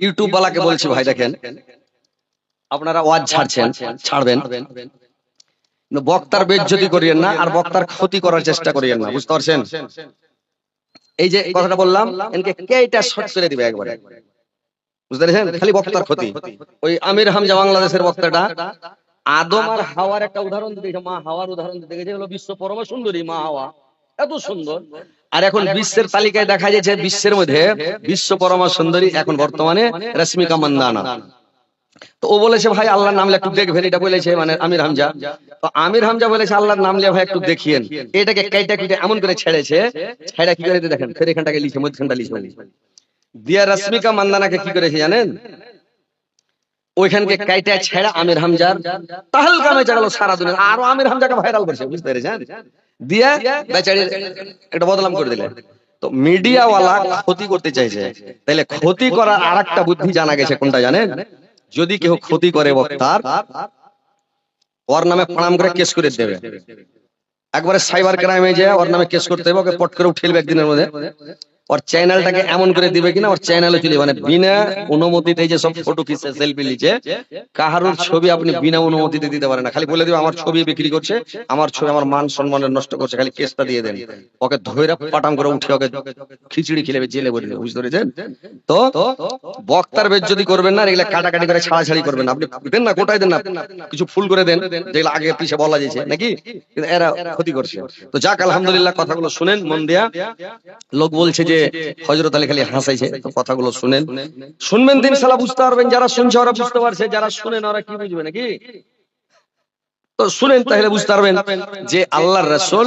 YouTube বালাকে বলছি ভাই দেখেন। আপনারা ওয়াজ ছাড়ছেন ছাড়বেন। বক্তার বেজ্জতি করিয়েন না আর বক্তার ক্ষতি করার চেষ্টা করিয়েন না বুঝতে পারছেন? এই যে কথাটা বললাম এনকে কেটা শর্ট করে দিবে একবারে? বুঝতে পেরেছেন? খালি বক্তার ক্ষতি। ওই আমির হামজা বাংলাদেশের বক্তাটা আদম আর হাওয়ার একটা উদাহরণ দিতে মা হাওয়ার উদাহরণ দিতে গেছে বিশ্ব পরম সুন্দরী মা হাওয়া। এত সুন্দর। আর এখন বিশ্বের তালিকায় দেখা যাচ্ছে বিশ্বের মধ্যে বিশ্ব পরমা সুন্দরী এখন বর্তমানে রশ্মিকা মান্দানা তো ও বলেছে ভাই আল্লাহর নাম একটু দেখবেন। এটা বলেছে মানে আমির হামজা। তো আমির হামজা বলেছে আল্লাহর নাম ভাই একটু দেখিয়েন। এটাকে কাইটা কুইটা এমন করে ছেড়েছে। ছেড়া কি করে দেখেন? ফের এখানটাকে লিখে মধ্যখানটা লিখে দিয়া রশ্মিকা মান্দানাকে কি করেছে জানেন? ওইখানকে কাইটা ছেড়া আমির হামজার। তাহল কামে চালালো সারা দুনিয়া আরও আমির হামজাকে ভাইরাল করছে বুঝতে পেরেছেন? দিয়া বেচারি একটা বদলাম করে দিলে। তো মিডিয়াওয়ালা ক্ষতি করতে চাইছে। তাহলে ক্ষতি করার আর একটা বুদ্ধি জানা গেছে কোনটা জানেন? যদি কেউ ক্ষতি করে বক্তার ওর নামে প্রণাম করে কেস করে দেবে। একবারে সাইবার ক্রাইমে যে ওর নামে কেস করতে হবে ওকে পট করে উঠেলবে একদিনের মধ্যে। ওর চ্যানেলটাকে এমন করে দিবে কিনা ওর চ্যানেলে চলে মানে বিনা অনুমতিতে যে সব ফটো খিচে সেলফি লিচে কাহারুর ছবি আপনি বিনা অনুমতিতে দিতে পারেন না। খালি বলে দিবে আমার ছবি বিক্রি করছে আমার ছবি আমার মান সম্মানের নষ্ট করছে খালি কেসটা দিয়ে দেন। ওকে ধৈরা পাটাম করে উঠে ওকে খিচড়ি খেলে জেলে দেবে, বুঝতে পেরেছেন? তো বক্তার বেজ্জতি করবেন না এগুলা কাটাকাটি করে ছাড়াছাড়ি করবেন। আপনি দেন না গোটাই দেন না কিছু ফুল করে দেন যেগুলো আগে পিছে বলা যাচ্ছে নাকি? এরা ক্ষতি করছে। তো যাক আলহামদুলিল্লাহ কথাগুলো শুনেন মন দিয়া। লোক বলছে যে হজরত আলী খালি হাসাইছে। কথাগুলো শুনেন। শুনবেন দিন সালা বুঝতে পারবেন যারা শুনছে ওরা বুঝতে পারছে যারা শুনেন ওরা কি বুঝবে নাকি? তো শুনেন তাহলে বুঝতে পারবেন যে আল্লাহর রাসূল